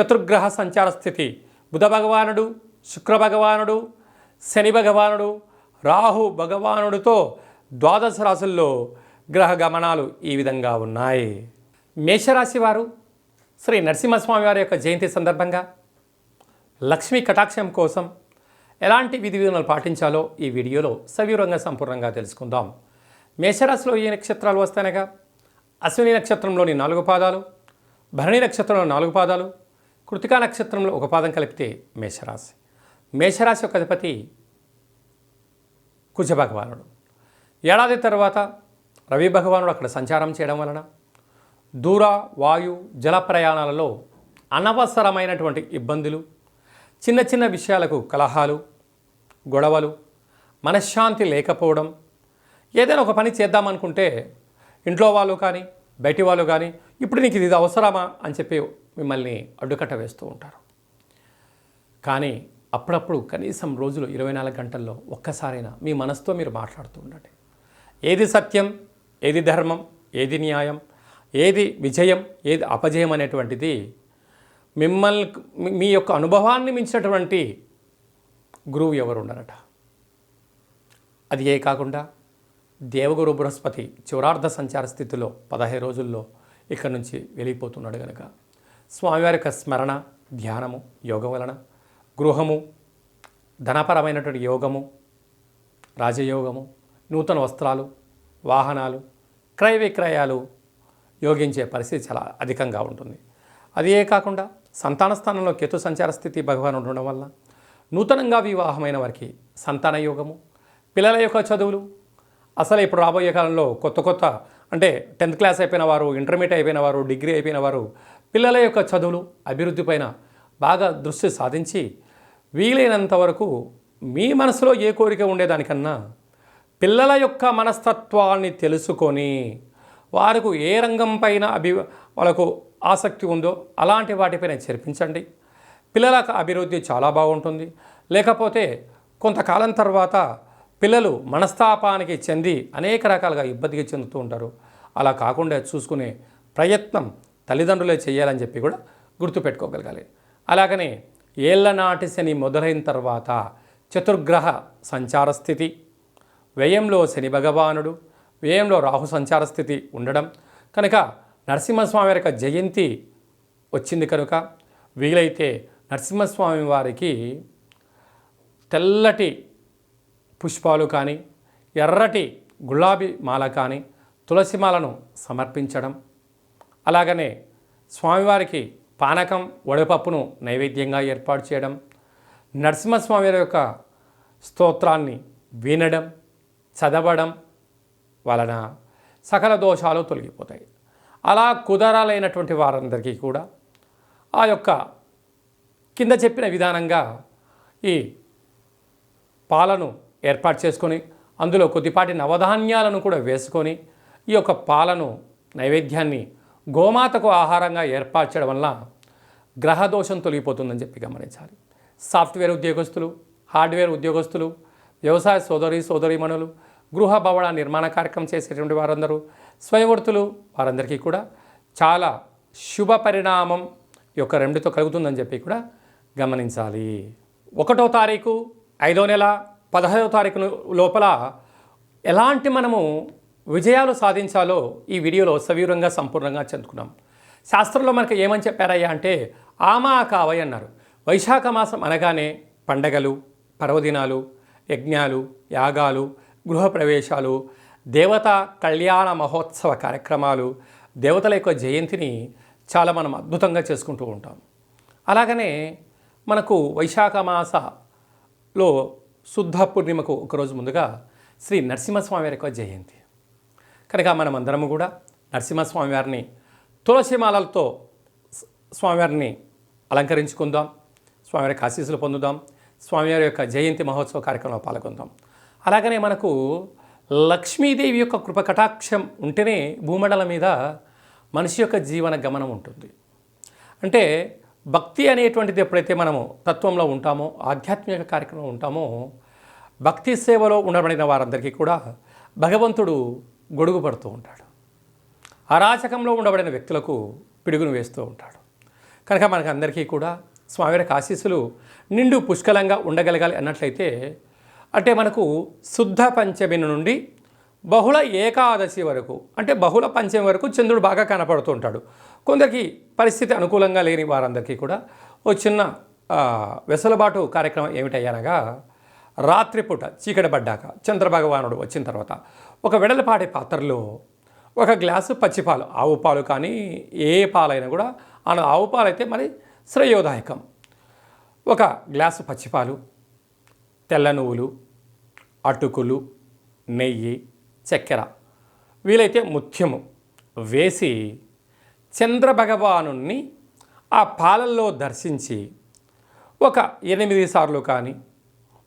చతుర్గ్రహ సంచార స్థితి. బుధ భగవానుడు శుక్ర భగవానుడు శని భగవానుడు రాహు భగవానుడితో ద్వాదశ రాశుల్లో గ్రహ గమనాలు ఈ విధంగా ఉన్నాయి. మేషరాశి వారు శ్రీ నరసింహస్వామి వారి యొక్క జయంతి సందర్భంగా లక్ష్మీ కటాక్షం కోసం ఎలాంటి విధి విధానాలు పాటించాలో ఈ వీడియోలో సవివరంగా సంపూర్ణంగా తెలుసుకుందాం. మేషరాశిలో ఏ నక్షత్రాలు వస్తానగా అశ్విని నక్షత్రంలోని నాలుగు పాదాలు భరణి నక్షత్రంలో నాలుగు పాదాలు కృతికా నక్షత్రంలో ఒక పాదం కలిపితే మేషరాశి. మేషరాశి యొక్క అధిపతి కుజ భగవానుడు. ఏడాది తర్వాత రవి భగవానుడు అక్కడ సంచారం చేయడం వలన దూర వాయు జల ప్రయాణాలలో అనవసరమైనటువంటి ఇబ్బందులు చిన్న చిన్న విషయాలకు కలహాలు గొడవలు మనశ్శాంతి లేకపోవడం ఏదైనా ఒక పని చేద్దామనుకుంటే ఇంట్లో వాళ్ళు కానీ బయటి వాళ్ళు కానీ ఇప్పుడు నీకు ఇది అవసరమా? అని చెప్పి మిమ్మల్ని అడ్డుకట్ట వేస్తూ ఉంటారు. కానీ అప్పుడప్పుడు కనీసం రోజులు ఇరవై నాలుగు గంటల్లో ఒక్కసారైనా మీ మనసుతో మీరు మాట్లాడుతూ ఉండండి. ఏది సత్యం ఏది ధర్మం ఏది న్యాయం ఏది విజయం ఏది అపజయం అనేటువంటిది మిమ్మల్ని మీ- మీ యొక్క అనుభవాన్ని మించినటువంటి గురువు ఎవరు ఉండరట? అది ఏ కాకుండా దేవగురు బృహస్పతి చివరార్ధ సంచార స్థితిలో పదహైదు రోజుల్లో ఇక్కడి నుంచి వెళ్ళిపోతున్నాడు కనుక స్వామివారి యొక్క స్మరణ ధ్యానము యోగం వలన. గృహము ధనపరమైనటువంటి యోగము రాజయోగము నూతన వస్త్రాలు వాహనాలు క్రయ విక్రయాలు యోగించే పరిస్థితి చాలా అధికంగా ఉంటుంది. అదే కాకుండా సంతాన స్థానంలో కేతు సంచార స్థితి భగవాన్ ఉండడం వల్ల నూతనంగా వివాహమైన వారికి సంతాన యోగము పిల్లల యొక్క చదువులు. అసలు ఇప్పుడు రాబోయే కాలంలో కొత్త కొత్త అంటే టెన్త్ క్లాస్ అయిపోయిన వారు ఇంటర్మీడియట్ అయిపోయిన వారు డిగ్రీ అయిపోయిన వారు పిల్లల యొక్క చదువులు అభివృద్ధి పైన బాగా దృష్టి సాధించి వీలైనంత వరకు మీ మనసులో ఏ కోరిక ఉండేదానికన్నా పిల్లల యొక్క మనస్తత్వాన్ని తెలుసుకొని వారికి ఏ రంగం పైన అభి వాళ్ళకు ఆసక్తి ఉందో అలాంటి వాటిపైన చేర్పించండి. పిల్లలకు అభివృద్ధి చాలా బాగుంటుంది. లేకపోతే కొంతకాలం తర్వాత పిల్లలు మనస్తాపానికి చెంది అనేక రకాలుగా ఇబ్బందికి చెందుతూ ఉంటారు. అలా కాకుండా చూసుకునే ప్రయత్నం తల్లిదండ్రులే చేయాలని చెప్పి కూడా గుర్తుపెట్టుకోగలగాలి. అలాగనే ఏళ్ళ నాటి శని మొదలైన తర్వాత చతుర్గ్రహ సంచార స్థితి వ్యయంలో శని భగవానుడు వ్యయంలో రాహు సంచార స్థితి ఉండడం కనుక నరసింహస్వామి యొక్క జయంతి వచ్చింది కనుక వీలైతే నరసింహస్వామి వారికి తెల్లటి పుష్పాలు కానీ ఎర్రటి గులాబీ మాల కానీ తులసి మాలను సమర్పించడం అలాగనే స్వామివారికి పానకం వడపప్పును నైవేద్యంగా ఏర్పాటు చేయడం నరసింహస్వామి వారి యొక్క స్తోత్రాన్ని వినడం చదవడం వలన సకల దోషాలు తొలగిపోతాయి. అలా కుదరాలైనటువంటి వారందరికీ కూడా ఆ యొక్క కింద చెప్పిన విధానంగా ఈ పాలను ఏర్పాటు చేసుకొని అందులో కొద్దిపాటి నవధాన్యాలను కూడా వేసుకొని ఈ యొక్క పాలను నైవేద్యాన్ని గోమాతకు ఆహారంగా ఏర్పాటు చేయడం వల్ల గ్రహదోషం తొలగిపోతుందని చెప్పి గమనించాలి. సాఫ్ట్వేర్ ఉద్యోగస్తులు హార్డ్వేర్ ఉద్యోగస్తులు వ్యవసాయ సోదరి సోదరీమణులు గృహ భవన నిర్మాణ కార్యక్రమం చేసేటువంటి వారందరూ స్వయవృత్తులు వారందరికీ కూడా చాలా శుభ పరిణామం యొక్క రెండుతో కలుగుతుందని చెప్పి కూడా గమనించాలి. ఒకటో తారీఖు ఐదో నెల పదహైదో తారీఖు లోపల ఎలాంటి మనము విజయాలు సాధించాలో ఈ వీడియోలో సవివరంగా సంపూర్ణంగా చెందుకున్నాం. శాస్త్రంలో మనకు ఏమని చెప్పారయ్యా అంటే ఆమా కావయ్ అన్నారు. వైశాఖ మాసం అనగానే పండగలు పర్వదినాలు యజ్ఞాలు యాగాలు గృహప్రవేశాలు దేవత కళ్యాణ మహోత్సవ కార్యక్రమాలు దేవతల యొక్క జయంతిని చాలా మనం అద్భుతంగా చేసుకుంటూ ఉంటాం. అలాగనే మనకు వైశాఖ మాసలో శుద్ధ పూర్ణిమకు ఒకరోజు ముందుగా శ్రీ నరసింహస్వామి యొక్క జయంతి. కనుక మనం అందరము కూడా నరసింహస్వామి వారిని తులసిమాలలతో స్వామివారిని అలంకరించుకుందాం. స్వామివారికి ఆశీస్సులు పొందుదాం. స్వామివారి యొక్క జయంతి మహోత్సవ కార్యక్రమంలో పాల్గొందాం. అలాగనే మనకు లక్ష్మీదేవి యొక్క కృపకటాక్షం ఉంటేనే భూమండలం మీద మనిషి యొక్క జీవన గమనం ఉంటుంది. అంటే భక్తి అనేటువంటిది ఎప్పుడైతే మనము తత్వంలో ఉంటామో ఆధ్యాత్మిక కార్యక్రమంలో ఉంటామో భక్తి సేవలో ఉండబడిన వారందరికీ కూడా భగవంతుడు గొడుగు పడుతూ ఉంటాడు. అరాచకంలో ఉండబడిన వ్యక్తులకు పిడుగును వేస్తూ ఉంటాడు. కనుక మనకు అందరికీ కూడా స్వామివారి ఆశీస్సులు నిండు పుష్కలంగా ఉండగలగాలి అన్నట్లయితే అంటే మనకు శుద్ధ పంచమి నుండి బహుళ ఏకాదశి వరకు అంటే బహుళ పంచమి వరకు చంద్రుడు బాగా కనపడుతూ ఉంటాడు. కొందరికి పరిస్థితి అనుకూలంగా లేని వారందరికీ కూడా ఓ చిన్న వెసులుబాటు కార్యక్రమం ఏమిటయ్యనగా రాత్రిపూట చీకటి పడ్డాక చంద్రభగవానుడు వచ్చిన తర్వాత ఒక వెడలపాటి పాత్రలో ఒక గ్లాసు పచ్చిపాలు ఆవు పాలు కానీ ఏ పాలైనా కూడా ఆ ఆవు పాలు అయితే మరి శ్రేయోదాయకం. ఒక గ్లాసు పచ్చిపాలు తెల్ల నువ్వులు అటుకులు నెయ్యి చక్కెర వీలైతే ముత్యము వేసి చంద్రభగవాను ఆ పాలల్లో దర్శించి ఒక ఎనిమిది సార్లు కానీ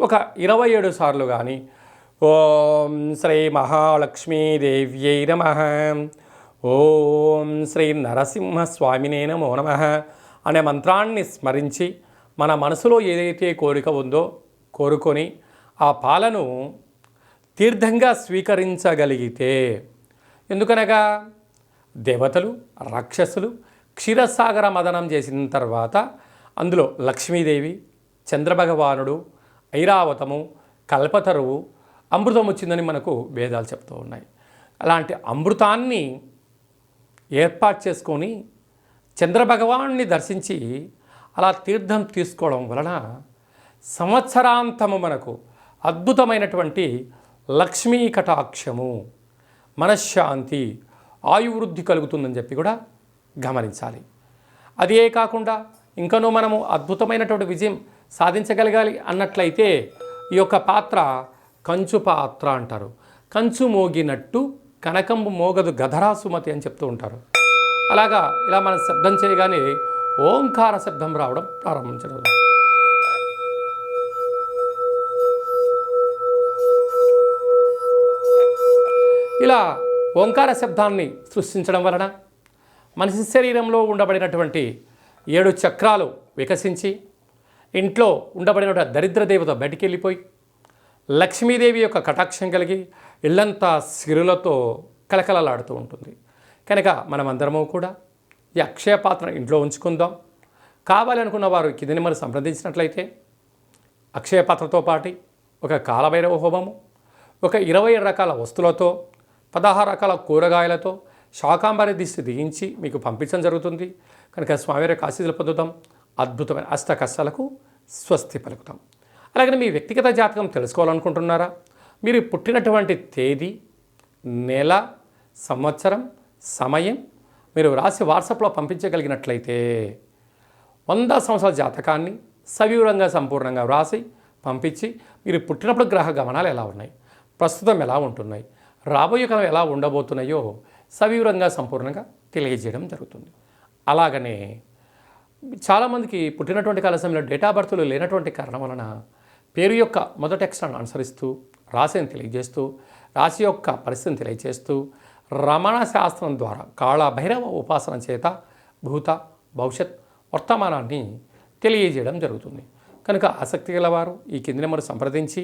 ఒక ఇరవై ఏడు సార్లు కానీ ఓం శ్రీ మహాలక్ష్మీదేవ్యై నమ. ఓం శ్రీ నరసింహస్వామినే నమో నమ అనే మంత్రాన్ని స్మరించి మన మనసులో ఏదైతే కోరిక ఉందో కోరుకొని ఆ పాలను తీర్థంగా స్వీకరించగలిగితే ఎందుకనగా దేవతలు రాక్షసులు క్షీరసాగర మదనం చేసిన తర్వాత అందులో లక్ష్మీదేవి చంద్రభగవానుడు ఐరావతము కల్పతరువు అమృతం వచ్చిందని మనకు వేదాలు చెప్తూ ఉన్నాయి. అలాంటి అమృతాన్ని ఏర్పాటు చేసుకొని చంద్రభగవాన్ని దర్శించి అలా తీర్థం తీసుకోవడం వలన సంవత్సరాంతము మనకు అద్భుతమైనటువంటి లక్ష్మీ కటాక్షము మనశ్శాంతి ఆయువృద్ధి కలుగుతుందని చెప్పి కూడా గమనించాలి. అదే కాకుండా ఇంకనూ మనము అద్భుతమైనటువంటి విజయం సాధించగలగాలి అన్నట్లయితే ఈ యొక్క పాత్ర కంచు పాత్ర అంటారు. కంచు మోగినట్టు కనకంబు మోగదు గధరా సుమతి అని చెప్తూ ఉంటారు. అలాగా ఇలా మనం శబ్దం చేయగానే ఓంకార శబ్దం రావడం ప్రారంభించడం. ఇలా ఓంకార శబ్దాన్ని సృష్టించడం వలన మనిషి శరీరంలో ఉండబడినటువంటి ఏడు చక్రాలు వికసించి ఇంట్లో ఉండబడిన దరిద్ర దేవత బయటికి వెళ్ళిపోయి లక్ష్మీదేవి యొక్క కటాక్షం కలిగి ఇల్లంతా సిరులతో కలకలలాడుతూ ఉంటుంది. కనుక మనమందరము కూడా ఈ అక్షయ పాత్ర ఇంట్లో ఉంచుకుందాం. కావాలనుకున్న వారు కిందని మనం సంప్రదించినట్లయితే అక్షయ పాత్రతో పాటు ఒక కాలభైరవ హోమము ఒక ఇరవై రకాల వస్తువులతో పదహారు రకాల కూరగాయలతో శాకాంబరి దిష్టి దిగించి మీకు పంపించడం జరుగుతుంది. కనుక స్వామివారి యొక్క ఆశీస్సులు పొందుతాం అద్భుతమైన అష్ట కష్టాలకు స్వస్తి పలుకుతాం. అలాగే మీ వ్యక్తిగత జాతకం తెలుసుకోవాలనుకుంటున్నారా? మీరు పుట్టినటువంటి తేదీ నెల సంవత్సరం సమయం మీరు రాసి వాట్సాప్లో పంపించగలిగినట్లయితే వంద సంవత్సరాల జాతకాన్ని సవివరంగా సంపూర్ణంగా వ్రాసి పంపించి మీరు పుట్టినప్పుడు గ్రహ గమనాలు ఎలా ఉన్నాయి? ప్రస్తుతం ఎలా ఉంటున్నాయి? రాబోయే కాలం ఎలా ఉండబోతున్నాయో సవివరంగా సంపూర్ణంగా తెలియజేయడం జరుగుతుంది. అలాగనే చాలామందికి పుట్టినటువంటి కాల సమయంలో డేటా బర్త్లు లేనటువంటి కారణం వలన పేరు యొక్క మొదటి అక్షరాన్ని అనుసరిస్తూ రాశిని తెలియజేస్తూ రాశి యొక్క పరిస్థితిని తెలియజేస్తూ రమణ శాస్త్రం ద్వారా కాళభైరవ ఉపాసన చేత భూత భవిష్యత్ వర్తమానాన్ని తెలియజేయడం జరుగుతుంది. కనుక ఆసక్తి గలవారు ఈ కింది నెంబర్ సంప్రదించి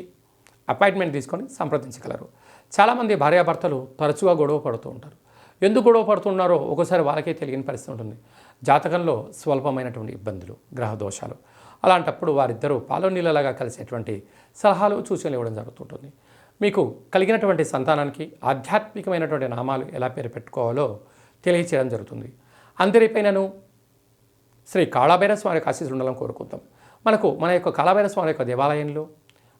అపాయింట్మెంట్ తీసుకొని సంప్రదించగలరు. చాలామంది భార్యాభర్తలు తరచుగా గొడవ పడుతూ ఉంటారు. ఎందుకు గొడవ పడుతున్నారో ఒకసారి వాళ్ళకే తెలియని పరిస్థితి ఉంటుంది. జాతకంలో స్వల్పమైనటువంటి ఇబ్బందులు గ్రహ దోషాలు అలాంటప్పుడు వారిద్దరూ పాలు నీళ్ళలాగా కలిసేటువంటి సలహాలు సూచనలు ఇవ్వడం జరుగుతుంటుంది. మీకు కలిగినటువంటి సంతానానికి ఆధ్యాత్మికమైనటువంటి నామాలు ఎలా పేరు పెట్టుకోవాలో తెలియచేయడం జరుగుతుంది. అందరిపైనను శ్రీ కాళాభైర స్వామి యొక్క ఆశీస్సులు ఉండాలని కోరుకుందాం. మనకు మన యొక్క కాళాభైర స్వామి యొక్క దేవాలయంలో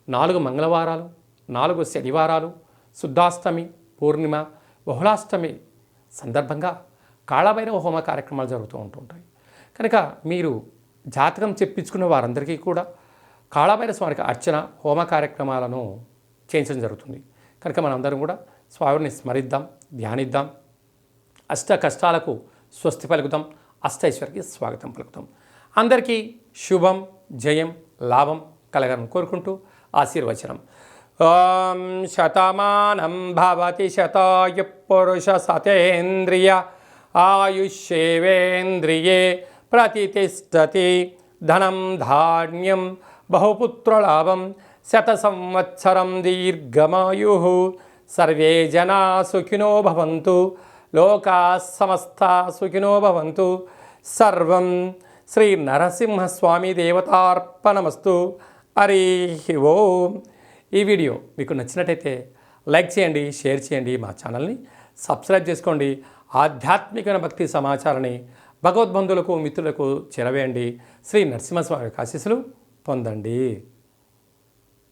నాలుగు మంగళవారాలు నాలుగు శనివారాలు శుద్ధాష్టమి పూర్ణిమ బహుళాష్టమి సందర్భంగా కాళాభైరవ హోమ కార్యక్రమాలు జరుగుతూ ఉంటుంటాయి. కనుక మీరు జాతకం చెప్పించుకున్న వారందరికీ కూడా కాళాభైర స్వామికి అర్చన హోమ కార్యక్రమాలను చేయించడం జరుగుతుంది. కనుక మనందరం కూడా స్వామిని స్మరిద్దాం ధ్యానిద్దాం. అష్ట కష్టాలకు స్వస్తి పలుకుతాం. అష్టైశ్వర్యకి స్వాగతం పలుకుతాం. అందరికీ శుభం జయం లాభం కలగాలని కోరుకుంటూ ఆశీర్వచనం. ఓం శతమానం భవతి శతాయు పురుష సతేంద్రియ ఆయుష్యేవేంద్రియే ప్రతిష్టతి ధనం ధాన్యం బహుపుత్రలాభం శత సంవత్సరం దీర్ఘమాయు. సర్వే జనా సుఖినో భవంతు. లోకా సమస్త సుఖినో భవంతు. సర్వం శ్రీ నరసింహస్వామి దేవతార్పణమస్తు హరి ఓం. ఈ వీడియో మీకు నచ్చినట్టయితే లైక్ చేయండి షేర్ చేయండి మా ఛానల్ని సబ్స్క్రైబ్ చేసుకోండి. ఆధ్యాత్మిక భక్తి సమాచారాన్ని భగవద్బంధులకు మిత్రులకు చేరవేయండి. శ్రీ నరసింహస్వామి ఆశీస్సులు పొందండి.